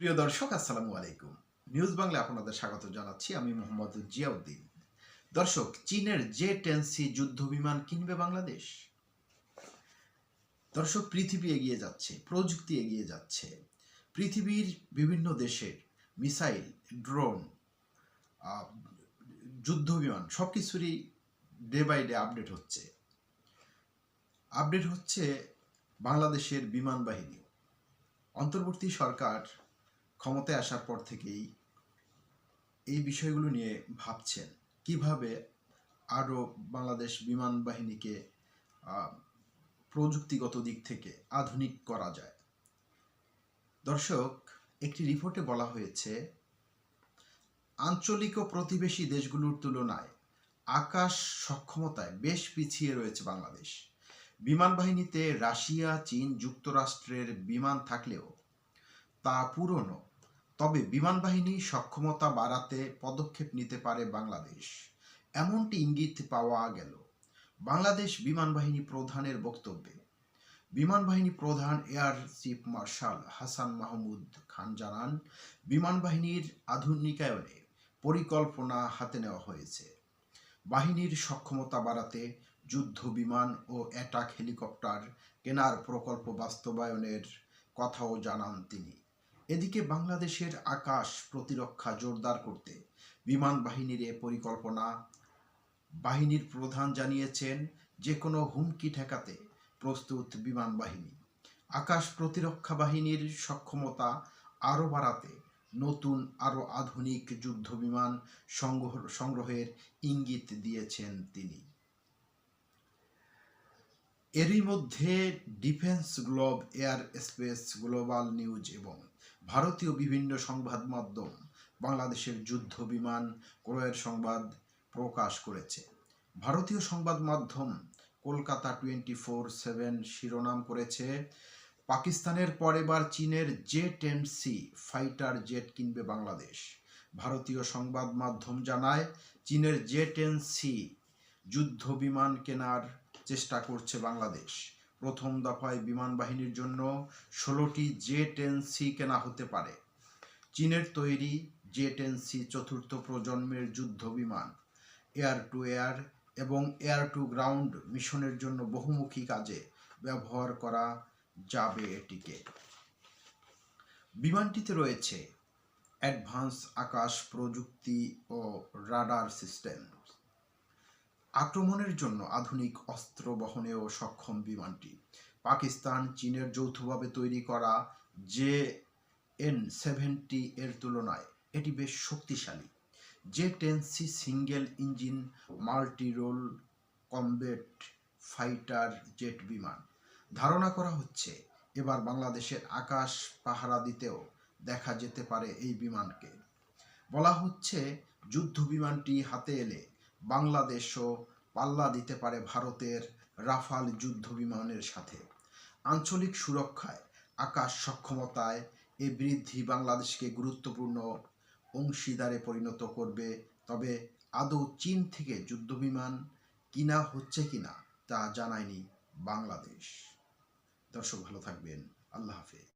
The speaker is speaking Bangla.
প্রিয় দর্শক, আসসালামু আলাইকুম। নিউজ বাংলা আপনাদের স্বাগত জানাচ্ছি। আমি মোহাম্মদ জিয়াউদ্দিন। দর্শক, চীনের জে টেন সি যুদ্ধ বিমান কিনবে বাংলাদেশ? দর্শক, পৃথিবী এগিয়ে যাচ্ছে, প্রযুক্তি এগিয়ে যাচ্ছে। পৃথিবীর বিভিন্ন দেশের মিসাইল, ড্রোন যুদ্ধ বিমান সব কিছুরই ডে বাই ডে আপডেট হচ্ছে। আপডেট হচ্ছে বাংলাদেশের বিমান বাহিনী। অন্তর্বর্তী সরকার ক্ষমতায় আসার পর থেকেই এই বিষয়গুলো নিয়ে ভাবছেন। কীভাবে আরও বাংলাদেশ বিমান বাহিনীকে প্রযুক্তিগত দিক থেকে আধুনিক করা যায়? দর্শক, একটি রিপোর্টে বলা হয়েছে, আঞ্চলিক ও প্রতিবেশী দেশগুলোর তুলনায় আকাশ সক্ষমতায় বেশ পিছিয়ে রয়েছে বাংলাদেশ। বিমান বাহিনীতে রাশিয়া, চীন যুক্তরাষ্ট্রের বিমান থাকলেও তা পুরনো। তবে বিমান বাহিনী সক্ষমতা বাড়াতে পদক্ষেপ নিতে পারে বাংলাদেশ। এমনটি ইঙ্গিত পাওয়া গেল বাংলাদেশ বিমান বাহিনী প্রধানের বক্তব্যে। বিমান বাহিনী প্রধান air chief marshal Hasan Mahmud Khan জানান, বিমান বাহিনীর আধুনিকায়নে পরিকল্পনা হাতে নেওয়া হয়েছে। বাহিনীর সক্ষমতা বাড়াতে যুদ্ধ বিমান ও অ্যাটাক হেলিকপ্টার কেনার প্রকল্প বাস্তবায়নের কথাও জানান তিনি। এদিকে বাংলাদেশের আকাশ প্রতিরক্ষা জোরদার করতে বিমান বাহিনীর এ পরিকল্পনা, বাহিনীর প্রধান জানিয়েছেন যে কোনো হুমকি ঠেকাতে প্রস্তুত বিমান বাহিনী। আকাশ প্রতিরক্ষা বাহিনীর সক্ষমতা আরও বাড়াতে নতুন আরও আধুনিক যুদ্ধ বিমান সংগ্রহ, সংগ্রহের ইঙ্গিত দিয়েছেন তিনি। এরই মধ্যে defence globe, air space, global news এবং ভারতীয় বিভিন্ন সংবাদ মাধ্যম বাংলাদেশের যুদ্ধ বিমান ক্রয়ের সংবাদ প্রকাশ করেছে। ভারতীয় সংবাদ মাধ্যম কলকাতা টোয়েন্টি ফোর সেভেন শিরোনাম করেছে, পাকিস্তানের পর এবার চীনের J ten C fighter jet কিনবে বাংলাদেশ। ভারতীয় সংবাদ মাধ্যম জানায়, চীনের জে টেন সি যুদ্ধ বিমান কেনার চেষ্টা করছে বাংলাদেশ। প্রথম দফায় বিমান বাহিনীর জন্য ষোলোটি জে টেন সি কেনা হতে পারে। চীনের তৈরি জে টেন সি চতুর্থ প্রজন্মের যুদ্ধ বিমান, এয়ার টু এয়ার এবং এয়ার টু গ্রাউন্ড মিশনের জন্য বহুমুখী কাজে ব্যবহার করা যাবে এটিকে। বিমানটিতে রয়েছে অ্যাডভান্স আকাশ প্রযুক্তি ও রাডার সিস্টেম। আক্রমণের জন্য আধুনিক অস্ত্র বহনেও সক্ষম বিমানটি। পাকিস্তান চীনের যৌথভাবে তৈরি করা জে এন সেভেন্টি এর তুলনায় এটি বেশ শক্তিশালী। J ten C single engine multirole combat fighter jet বিমান। ধারণা করা হচ্ছে এবার বাংলাদেশের আকাশ পাহারা দিতেও দেখা যেতে পারে এই বিমানকে। বলা হচ্ছে যুদ্ধ বিমানটি হাতে এলে বাংলাদেশও পাল্লা দিতে পারে ভারতের রাফাল যুদ্ধ বিমানের সাথে। আঞ্চলিক সুরক্ষায় আকাশ সক্ষমতায় এ বৃদ্ধি বাংলাদেশকে গুরুত্বপূর্ণ অংশীদারে পরিণত করবে। তবে আদৌ চীন থেকে যুদ্ধবিমান কিনা হচ্ছে কিনা তা জানায়নি বাংলাদেশ। দর্শক ভালো থাকবেন। আল্লাহ হাফেজ।